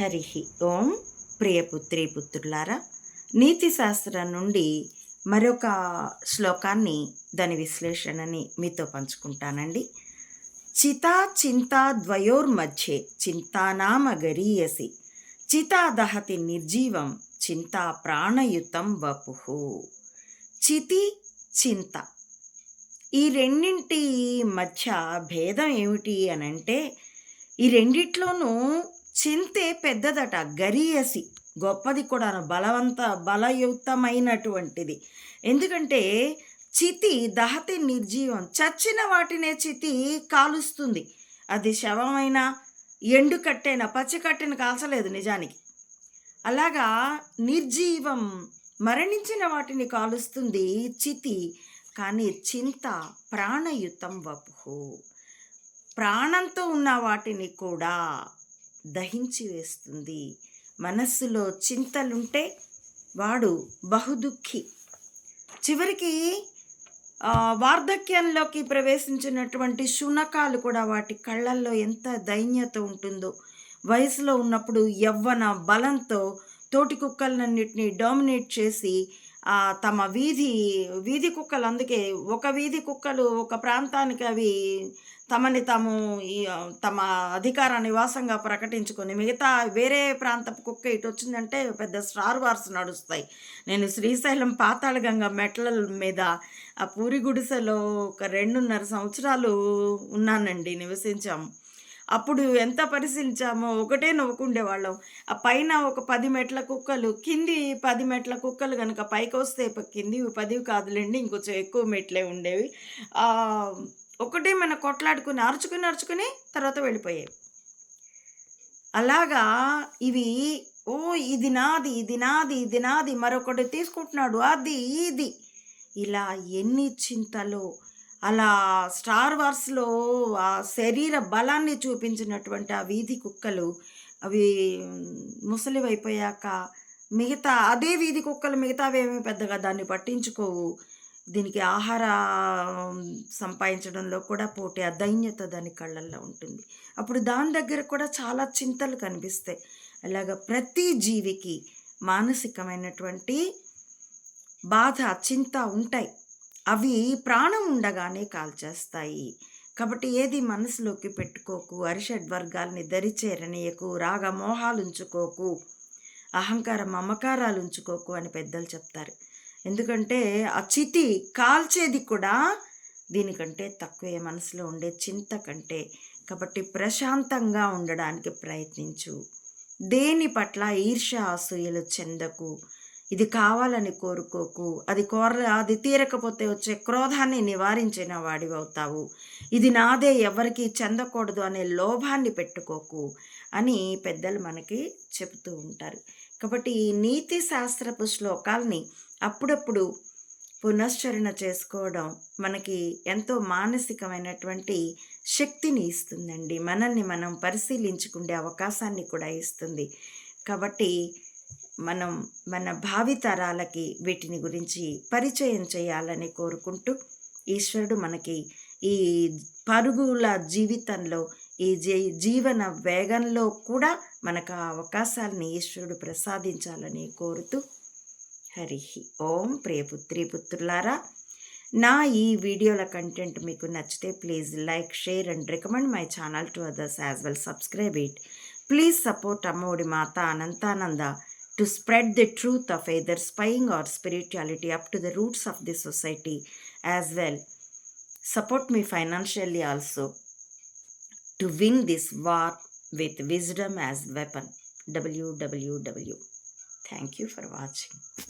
హరి ఓం ప్రియపుత్రి పుత్రులారా నీతి శాస్త్రం నుండి మరొక శ్లోకాన్ని దాని విశ్లేషణని మీతో పంచుకుంటానండి. చితా చింతా ద్వయోర్మధ్యే చింతానామ గరీయసి చితా దహతి నిర్జీవం చింతా ప్రాణయుతం వపు. చితి చింత. ఈ రెండింటి మధ్య భేదం ఏమిటి అని అంటే ఈ రెండిట్లోనూ చింతే పెద్దదట గరీయసి. గొప్పది కూడా బలవంత బలయుక్తమైనటువంటిది ఎందుకంటే చితి దహతి నిర్జీవం. చచ్చిన వాటినే చితి కాలుస్తుంది. అది శవమైన ఎండు కట్టేన కాల్చలేదు నిజానికి. అలాగా నిర్జీవం మరణించిన వాటిని కాలుస్తుంది చితి. కానీ చింత ప్రాణయుతం వపు. ప్రాణంతో ఉన్న వాటిని కూడా దహించి వేస్తుంది. మనస్సులో చింతలుంటే వాడు బహుదుఖి. చివరికి వార్ధక్యంలోకి ప్రవేశించినటువంటి శునకాలు కూడా వాటి కళ్ళల్లో ఎంత దైన్యత ఉంటుందో. వయసులో ఉన్నప్పుడు యవ్వన బలంతో తోటి కుక్కలన్నింటినీ డామినేట్ చేసి తమ వీధి వీధి కుక్కలు అందుకే ఒక వీధి కుక్కలు ఒక ప్రాంతానికి అవి తమని తాము తమ అధికార నివాసంగా ప్రకటించుకొని మిగతా వేరే ప్రాంతపు కుక్క ఇటు వచ్చిందంటే పెద్ద స్టార్ వార్స్ నడుస్తాయి. నేను శ్రీశైలం పాతాళగంగ మెట్ల మీద ఆ పూరి గుడిసెలో ఒక రెండున్నర సంవత్సరాలు ఉన్నానండి నివసించాము. అప్పుడు ఎంత పరిశీలించామో ఒకటే నవ్వుకుండేవాళ్ళం. ఆ పైన ఒక పది మెట్ల కుక్కలు కింది పది మెట్ల కుక్కలు కనుక పైకి వస్తే కింది పదివి కాదులేండి ఇంకొంచెం ఎక్కువ మెట్లే ఉండేవి. ఒకటే మన కొట్లాడుకుని అరుచుకుని అరుచుకుని తర్వాత వెళ్ళిపోయేవి. అలాగా ఇవి ఓ ఇది నాది ఇది నాది ఇది నాది మరొకటి తీసుకుంటున్నాడు అది ఇది. ఇలా ఎన్ని చింతలో అలా స్టార్ వార్స్లో ఆ శరీర బలాన్ని చూపించినటువంటి ఆ వీధి కుక్కలు అవి ముసలివైపోయాక మిగతా అదే వీధి కుక్కలు మిగతావేమీ పెద్దగా దాన్ని పట్టించుకోవు. దీనికి ఆహార సంపాదించడంలో కూడా పోటీ ఆ దైన్యత దాని కళ్ళల్లో ఉంటుంది. అప్పుడు దాని దగ్గర కూడా చాలా చింతలు కనిపిస్తాయి. అలాగ ప్రతి జీవికి మానసికమైనటువంటి బాధ చింత ఉంటాయి. అవి ప్రాణం ఉండగానే కాల్చేస్తాయి. కాబట్టి ఏది మనసులోకి పెట్టుకోకు అరిషడ్ వర్గాల్ని దరిచేరనీయకు రాగ మోహాలు ఉంచుకోకు అహంకార మమకారాలు ఉంచుకోకు అని పెద్దలు చెప్తారు. ఎందుకంటే ఆ చితి కాల్చేది కూడా దీనికంటే తక్కువే మనసులో ఉండే చింత కంటే. కాబట్టి ప్రశాంతంగా ఉండడానికి ప్రయత్నించు. దేని పట్ల ఈర్ష అసూయలు చెందకు. ఇది కావాలని కోరుకోకు. అది కోర అది తీరకపోతే వచ్చే క్రోధాన్ని నివారించిన వాడి అవుతావు ఇది నాదే ఎవరికి చెందకూడదు అనే లోభాన్ని పెట్టుకోకు అని పెద్దలు మనకి చెబుతూ ఉంటారు. కాబట్టి ఈ నీతి శాస్త్రపు శ్లోకాల్ని అప్పుడప్పుడు పునశ్చరణ చేసుకోవడం మనకి ఎంతో మానసికమైనటువంటి శక్తిని ఇస్తుందండి. మనల్ని మనం పరిశీలించుకునే అవకాశాన్ని కూడా ఇస్తుంది. కాబట్టి మనం మన భావితరాలకి వీటిని గురించి పరిచయం చేయాలని కోరుకుంటూ ఈశ్వరుడు మనకి ఈ పరుగుల జీవితంలో ఈ జీ జీవన వేగంలో కూడా మనకు ఆ అవకాశాలని ఈశ్వరుడు ప్రసాదించాలని కోరుతూ హరి ఓం ప్రియపుత్రి పుత్రులారా నా ఈ వీడియోల కంటెంట్ మీకు నచ్చితే please like share and recommend my channel to others as well subscribe it. Please support Ammodi Mata Anantananda. To spread the truth of either spying or spirituality up to the roots of the society as well. Support me financially also to win this war with wisdom as weapon. www. Thank you for watching.